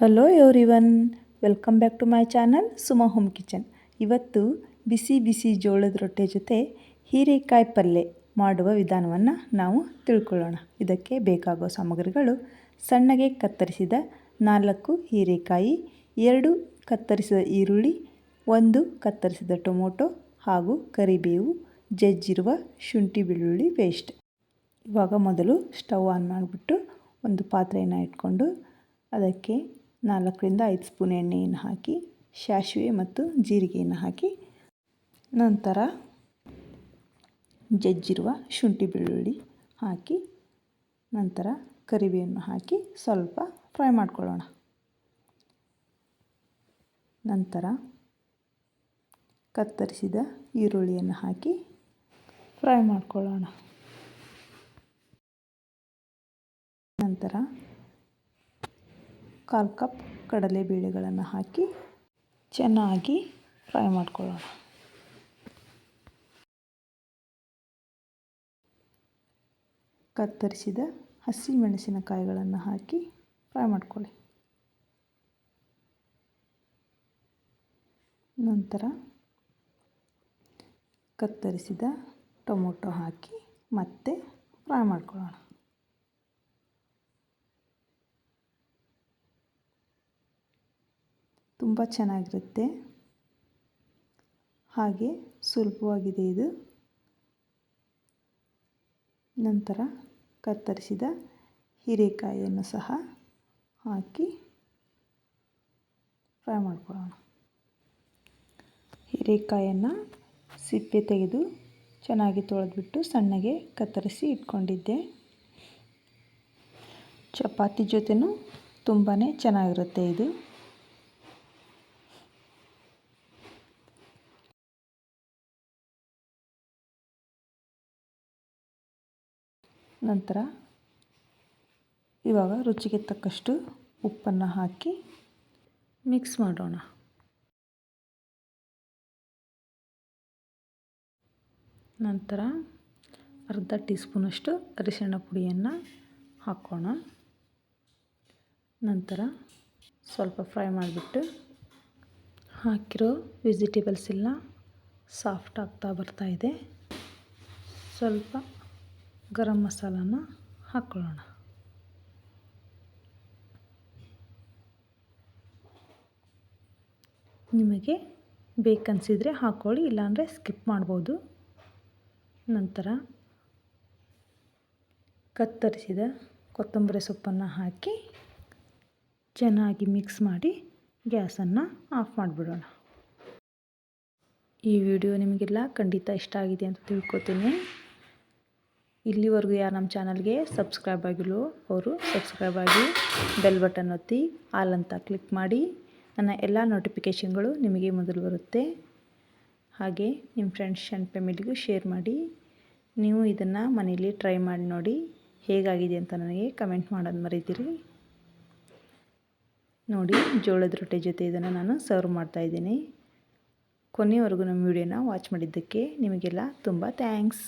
Hello everyone welcome back to my channel Suma home kitchen ಇವತ್ತು ಬಿಸಿ ಬಿಸಿ ಜೋಳದ ರೊಟ್ಟೆ ಜೊತೆ ಹೀರೆಕಾಯಿ ಪಲ್ಯ ಮಾಡುವ ವಿಧಾನವನ್ನು ನಾವು ತಿಳ್ಕೊಳ್ಳೋಣ. ಇದಕ್ಕೆ ಬೇಕಾಗುವ ಸಾಮಗ್ರಿಗಳು ಸಣ್ಣಗೆ ಕತ್ತರಿಸಿದ ನಾಲ್ಕು ಹೀರೆಕಾಯಿ, ಎರಡು ಕತ್ತರಿಸಿದ ಈರುಳ್ಳಿ, ಒಂದು ಕತ್ತರಿಸಿದ ಟೊಮೊಟೊ ಹಾಗೂ ಕರಿಬೇವು, ಜಜ್ಜಿರುವ ಶುಂಠಿ ಬೆಳ್ಳುಳ್ಳಿ ಪೇಸ್ಟ್ ಇವಾಗ ಮೊದಲು ಸ್ಟವ್ ಆನ್ ಮಾಡಿಬಿಟ್ಟು ಒಂದು ಪಾತ್ರೆಯನ್ನು ಇಟ್ಕೊಂಡು ಅದಕ್ಕೆ ನಾಲ್ಕರಿಂದ ಐದು ಸ್ಪೂನ್ ಎಣ್ಣೆಯನ್ನು ಹಾಕಿ ಸಾಸಿವೆ ಮತ್ತು ಜೀರಿಗೆಯನ್ನು ಹಾಕಿ. ನಂತರ ಜಜ್ಜಿರುವ ಶುಂಠಿ ಬೆಳ್ಳುಳ್ಳಿ ಹಾಕಿ, ನಂತರ ಕರಿಬೇವನ್ನು ಹಾಕಿ ಸ್ವಲ್ಪ ಫ್ರೈ ಮಾಡ್ಕೊಳ್ಳೋಣ. ನಂತರ ಕತ್ತರಿಸಿದ ಈರುಳ್ಳಿಯನ್ನು ಹಾಕಿ ಫ್ರೈ ಮಾಡ್ಕೊಳ್ಳೋಣ. ನಂತರ ಕಾಲು ಕಪ್ ಕಡಲೆ ಬೇಳೆಗಳನ್ನು ಹಾಕಿ ಚೆನ್ನಾಗಿ ಫ್ರೈ ಮಾಡ್ಕೊಳ್ಳೋಣ. ಕತ್ತರಿಸಿದ ಹಸಿ ಮೆಣಸಿನಕಾಯಿಗಳನ್ನು ಹಾಕಿ ಫ್ರೈ ಮಾಡ್ಕೊಳ್ಳಿ. ನಂತರ ಕತ್ತರಿಸಿದ ಟೊಮೊಟೊ ಹಾಕಿ ಮತ್ತೆ ಫ್ರೈ ಮಾಡ್ಕೊಳ್ಳೋಣ. ತುಂಬ ಚೆನ್ನಾಗಿರುತ್ತೆ. ಹಾಗೆ ಸುಲಭವಾಗಿದೆ ಇದು. ನಂತರ ಕತ್ತರಿಸಿದ ಹೀರೆಕಾಯಿಯನ್ನು ಸಹ ಹಾಕಿ ಫ್ರೈ ಮಾಡ್ಕೊಳ್ಳೋಣ. ಹೀರೆಕಾಯನ್ನು ಸಿಪ್ಪೆ ತೆಗೆದು ಚೆನ್ನಾಗಿ ತೊಳೆದ್ಬಿಟ್ಟು ಸಣ್ಣಗೆ ಕತ್ತರಿಸಿ ಇಟ್ಕೊಂಡಿದ್ದೆ. ಚಪಾತಿ ಜೊತೆನೂ ತುಂಬಾ ಚೆನ್ನಾಗಿರುತ್ತೆ ಇದು. ನಂತರ ಇವಾಗ ರುಚಿಗೆ ತಕ್ಕಷ್ಟು ಉಪ್ಪನ್ನು ಹಾಕಿ ಮಿಕ್ಸ್ ಮಾಡೋಣ. ನಂತರ ಅರ್ಧ ಟೀ ಸ್ಪೂನಷ್ಟು ಅರಿಶಿಣ ಪುಡಿಯನ್ನು ಹಾಕೋಣ. ನಂತರ ಸ್ವಲ್ಪ ಫ್ರೈ ಮಾಡಿಬಿಟ್ಟು ಹಾಕಿರೋ ವೆಜಿಟೇಬಲ್ಸ್ ಎಲ್ಲ ಸಾಫ್ಟ್ ಆಗ್ತಾ ಬರ್ತಾಯಿದೆ ಸ್ವಲ್ಪ ಗರಂ ಮಸಾಲಾನ ಹಾಕ್ಕೊಳ್ಳೋಣ ನಿಮಗೆ ಬೇಕನ್ಸಿದ್ರೆ ಹಾಕ್ಕೊಳ್ಳಿ ಇಲ್ಲಾಂದರೆ ಸ್ಕಿಪ್ ಮಾಡ್ಬೋದು. ನಂತರ ಕತ್ತರಿಸಿದ ಕೊತ್ತಂಬರಿ ಸೊಪ್ಪನ್ನು ಹಾಕಿ ಚೆನ್ನಾಗಿ ಮಿಕ್ಸ್ ಮಾಡಿ ಗ್ಯಾಸನ್ನು ಆಫ್ ಮಾಡಿಬಿಡೋಣ. ಈ ವಿಡಿಯೋ ನಿಮಗೆಲ್ಲ ಖಂಡಿತ ಇಷ್ಟ ಆಗಿದೆ ಅಂತ ತಿಳ್ಕೊತೀನಿ. ಇಲ್ಲಿವರೆಗೂ ಯಾರು ನಮ್ಮ ಚಾನಲ್ಗೆ ಸಬ್ಸ್ಕ್ರೈಬ್ ಆಗಿಲ್ಲೋ ಅವರು ಸಬ್ಸ್ಕ್ರೈಬ್ ಆಗಿ ಬೆಲ್ ಬಟನ್ ಒತ್ತಿ ಆಲ್ ಅಂತ ಕ್ಲಿಕ್ ಮಾಡಿ. ನನ್ನ ಎಲ್ಲ ನೋಟಿಫಿಕೇಷನ್ಗಳು ನಿಮಗೆ ಮೊದಲು ಬರುತ್ತೆ. ಹಾಗೆ ನಿಮ್ಮ ಫ್ರೆಂಡ್ಸ್ ಆ್ಯಂಡ್ ಫ್ಯಾಮಿಲಿಗೂ ಶೇರ್ ಮಾಡಿ. ನೀವು ಇದನ್ನು ಮನೇಲಿ ಟ್ರೈ ಮಾಡಿ ನೋಡಿ ಹೇಗಾಗಿದೆ ಅಂತ ನನಗೆ ಕಮೆಂಟ್ ಮಾಡೋದು ಮರೀತೀರಿ. ನೋಡಿ ಜೋಳದ ರೊಟ್ಟೆ ಜೊತೆ ಇದನ್ನು ನಾನು ಸರ್ವ್ ಮಾಡ್ತಾಯಿದ್ದೀನಿ ಕೊನೆಯವರೆಗೂ ನಮ್ಮ ವಿಡಿಯೋನ ವಾಚ್ ಮಾಡಿದ್ದಕ್ಕೆ ನಿಮಗೆಲ್ಲ ತುಂಬ ಥ್ಯಾಂಕ್ಸ್